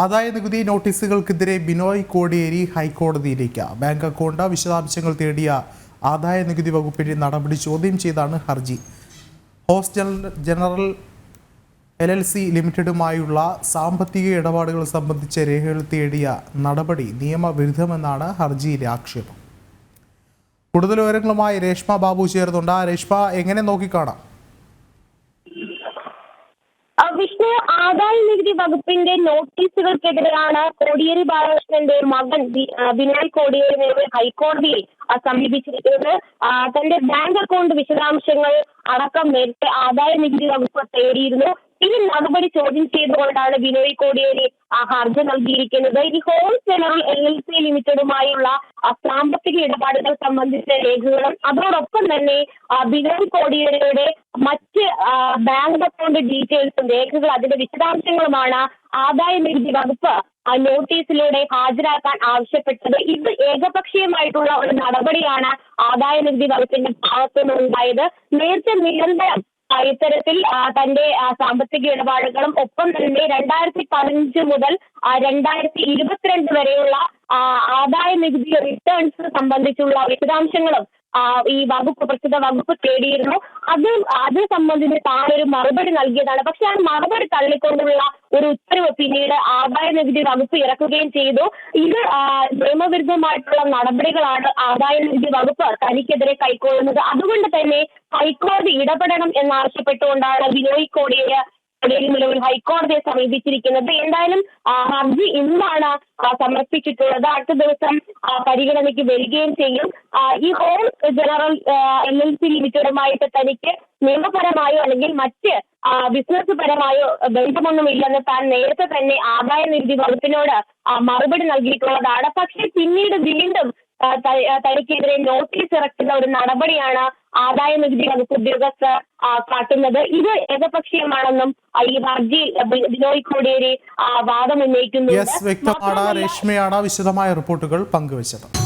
ആദായ നികുതി നോട്ടീസുകൾക്കെതിരെ ബിനോയ് കോടിയേരി ഹൈക്കോടതിയിലേക്ക്. ബാങ്ക് അക്കൗണ്ട് വിശദാംശങ്ങൾ തേടിയ ആദായ നികുതി വകുപ്പിന്റെ നടപടി ചോദ്യം ചെയ്താണ് ഹർജി. Hostel general L L C ലിമിറ്റഡുമായുള്ള സാമ്പത്തിക ഇടപാടുകൾ സംബന്ധിച്ച രേഖകൾ തേടിയ നടപടി നിയമവിരുദ്ധമെന്നാണ് ഹർജിയിലെ ആക്ഷേപം. കൂടുതൽ വിവരങ്ങളുമായി രേഷ്മ ബാബു ചേർന്നുണ്ട് രേഷ്മ എങ്ങനെ നോക്കിക്കാണാം? വിഷ്ണു ആദായ നികുതി വകുപ്പിന്റെ നോട്ടീസുകൾക്കെതിരെയാണ് കോടിയേരി ബാലകൃഷ്ണന്റെ മകൻ ബിനോയ് കോടിയേരി നേരെ ഹൈക്കോടതിയിൽ സമീപിച്ചിരിക്കുന്നത്. തന്റെ ബാങ്ക് അക്കൗണ്ട് വിശദാംശങ്ങൾ അടക്കം നേരത്തെ ആദായ നികുതി വകുപ്പ് തേടിയിരുന്നു. ഈ നടപടി ചോദ്യം ചെയ്തുകൊണ്ടാണ് വിനോയ് കോടിയേരി ഹർജി നൽകിയിരിക്കുന്നത്. ഇനി home general L L C ലിമിറ്റഡുമായുള്ള സാമ്പത്തിക ഇടപാടുകൾ സംബന്ധിച്ച രേഖകളും അതോടൊപ്പം തന്നെ ബിനോയ് കോടിയേരിയുടെ മറ്റ് ബാങ്ക് അക്കൗണ്ട് ഡീറ്റെയിൽസും രേഖകൾ അതിന്റെ വിശദാംശങ്ങളുമാണ് ആദായ നികുതി വകുപ്പ് ആ നോട്ടീസിലൂടെ ഹാജരാക്കാൻ ആവശ്യപ്പെട്ടത്. ഇത് ഏകപക്ഷീയമായിട്ടുള്ള ഒരു നടപടിയാണ് ആദായ നികുതി വകുപ്പിന്റെ ഭാഗത്തു നിന്നുണ്ടായത് നേരത്തെ നിരന്തരം ഇത്തരത്തിൽ തന്റെ സാമ്പത്തിക ഇടപാടുകളും ഒപ്പം തന്നെ രണ്ടായിരത്തി പതിനഞ്ച് മുതൽ രണ്ടായിരത്തി ഇരുപത്തിരണ്ട് വരെയുള്ള ആദായ നികുതി റിട്ടേൺസ് സംബന്ധിച്ചുള്ള വിശദാംശങ്ങളും ഈ വകുപ്പ് പ്രസ്തുത വകുപ്പ് തേടിയിരുന്നു. അത് അത് സംബന്ധിച്ച് താൻ ഒരു മറുപടി നൽകിയതാണ്. പക്ഷെ ആ മറുപടി തള്ളിക്കൊണ്ടുള്ള ഒരു ഉത്തരവ് പിന്നീട് ആദായ നികുതി വകുപ്പ് ഇറക്കുകയും ചെയ്തു. ഇത് നിയമവിരുദ്ധമായിട്ടുള്ള നടപടികളാണ് ആദായ നികുതി വകുപ്പ് തനിക്കെതിരെ കൈക്കൊള്ളുന്നത്. അതുകൊണ്ട് തന്നെ ഹൈക്കോടതി ഇടപെടണം എന്നാവശ്യപ്പെട്ടുകൊണ്ടാണ് ബിനോയ് കോടിയേരി നിലവിൽ ഹൈക്കോടതിയെ സമീപിച്ചിരിക്കുന്നത് എന്തായാലും ഹർജി ഇന്നാണ് സമർപ്പിച്ചിട്ടുള്ളത്? അടുത്ത ദിവസം പരിഗണനയ്ക്ക് വരികയും ചെയ്യും. ഈ home general L L C ലിമിറ്റഡുമായിട്ട് തനിക്ക് നിയമപരമായോ അല്ലെങ്കിൽ മറ്റ് ബിസിനസ് പരമായോ ബന്ധമൊന്നുമില്ലെന്ന് താൻ നേരത്തെ തന്നെ ആദായ നികുതി വകുപ്പിനോട് മറുപടി നൽകിയിട്ടുള്ളതാണ്. പക്ഷേ പിന്നീട് വീണ്ടും തനിക്കെതിരെ നോട്ടീസ് ഇറക്കുന്ന ഒരു നടപടിയാണ് ആദായ നികുതി വകുപ്പ് ഉദ്യോഗസ്ഥർ കാട്ടുന്നത്. ഇത് ഏകപക്ഷീയമാണെന്നും ഈ ഹർജി ബിനോയ് കോടിയേരി വാദം ഉന്നയിക്കുന്നു വ്യക്തമാണ് രേഷ്മയാണ് വിശദമായ റിപ്പോർട്ടുകൾ പങ്കുവച്ചത്.